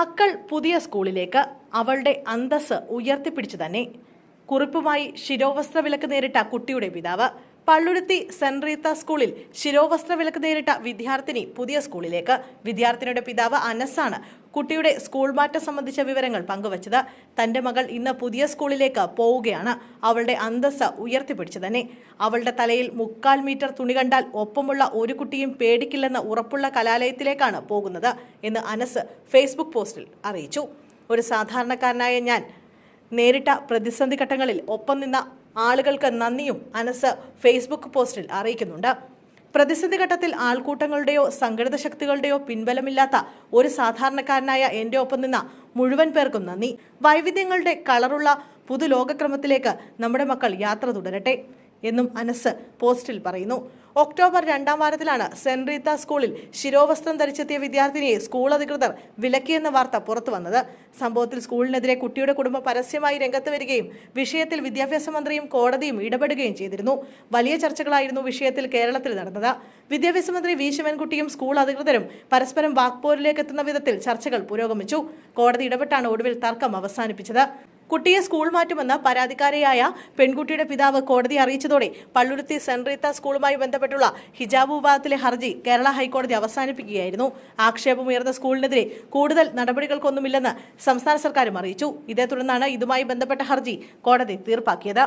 മക്കൾ പുതിയ സ്കൂളിലേക്ക് അവളുടെ അന്തസ് ഉയർത്തിപ്പിടിച്ചു തന്നെ. കുറിപ്പുമായി ശിരോവസ്ത്ര വിലക്ക് നേരിട്ട കുട്ടിയുടെ പിതാവ് പള്ളുരുത്തി സെന്റ് റീത്ത സ്കൂളിൽ ശിരോവസ്ത്ര വിലക്ക് നേരിട്ട വിദ്യാർത്ഥിനി പുതിയ സ്കൂളിലേക്ക്. വിദ്യാർത്ഥിനിയുടെ പിതാവ് അനസാണ് കുട്ടിയുടെ സ്കൂൾ മാറ്റം സംബന്ധിച്ച വിവരങ്ങൾ പങ്കുവച്ചത്. തന്റെ മകൾ ഇന്ന് പുതിയ സ്കൂളിലേക്ക് പോവുകയാണ്. അവളുടെ അന്തസ് ഉയർത്തിപ്പിടിച്ചു തന്നെ. അവളുടെ തലയിൽ മുക്കാൽ മീറ്റർ തുണി കണ്ടാൽ ഒപ്പമുള്ള ഒരു കുട്ടിയും പേടിക്കില്ലെന്ന് ഉറപ്പുള്ള കലാലയത്തിലേക്കാണ് പോകുന്നത് എന്ന് അനസ് ഫേസ്ബുക്ക് പോസ്റ്റിൽ അറിയിച്ചു. ഒരു സാധാരണക്കാരനായ ഞാൻ നേരിട്ട പ്രതിസന്ധി ഘട്ടങ്ങളിൽ ഒപ്പം നിന്ന ആളുകൾക്ക് നന്ദിയും അനസ് ഫേസ്ബുക്ക് പോസ്റ്റിൽ അറിയിക്കുന്നുണ്ട്. പ്രതിസന്ധി ഘട്ടത്തിൽ ആൾക്കൂട്ടങ്ങളുടെയോ സംഘടിത ശക്തികളുടെയോ പിൻബലമില്ലാത്ത ഒരു സാധാരണക്കാരനായ എന്റെ ഒപ്പം നിന്ന മുഴുവൻ പേർക്കും നന്ദി. വൈവിധ്യങ്ങളുടെ കളറുള്ള പുതുലോകക്രമത്തിലേക്ക് നമ്മുടെ മക്കൾ യാത്ര തുടരട്ടെ എന്നും അനസ് പോസ്റ്റിൽ പറയുന്നു. ഒക്ടോബർ രണ്ടാം വാരത്തിലാണ് സെന്റ് റീത്ത സ്കൂളിൽ ശിരോവസ്ത്രം ധരിച്ചെത്തിയ വിദ്യാർത്ഥിനിയെ സ്കൂൾ അധികൃതർ വിലക്കിയെന്ന വാർത്ത പുറത്തു വന്നത്. സംഭവത്തിൽ സ്കൂളിനെതിരെ കുട്ടിയുടെ കുടുംബം പരസ്യമായി രംഗത്ത് വരികയും വിഷയത്തിൽ വിദ്യാഭ്യാസ മന്ത്രിയും കോടതിയും ഇടപെടുകയും ചെയ്തിരുന്നു. വലിയ ചർച്ചകളായിരുന്നു വിഷയത്തിൽ കേരളത്തിൽ നടന്നത്. വിദ്യാഭ്യാസ മന്ത്രി വി ശിവൻകുട്ടിയും സ്കൂൾ അധികൃതരും പരസ്പരം വാക്പോരിലേക്ക് എത്തുന്ന വിധത്തിൽ ചർച്ചകൾ പുരോഗമിച്ചു. കോടതി ഇടപെട്ടാണ് ഒടുവിൽ തർക്കം അവസാനിപ്പിച്ചത്. കുട്ടിയെ സ്കൂൾ മാറ്റുമെന്ന് പരാതിക്കാരിയായ പെൺകുട്ടിയുടെ പിതാവ് കോടതി അറിയിച്ചതോടെ പള്ളുരുത്തി സെന്റ് റീത്ത സ്കൂളുമായി ബന്ധപ്പെട്ടുള്ള ഹിജാബ് വിവാദത്തിലെ ഹർജി കേരള ഹൈക്കോടതി അവസാനിപ്പിക്കുകയായിരുന്നു. ആക്ഷേപമുയർന്ന സ്കൂളിനെതിരെ കൂടുതൽ നടപടികൾക്കൊന്നുമില്ലെന്ന് സംസ്ഥാന സർക്കാരും അറിയിച്ചു. ഇതേ തുടർന്നാണ് ഇതുമായി ബന്ധപ്പെട്ട ഹർജി കോടതി തീർപ്പാക്കിയത്.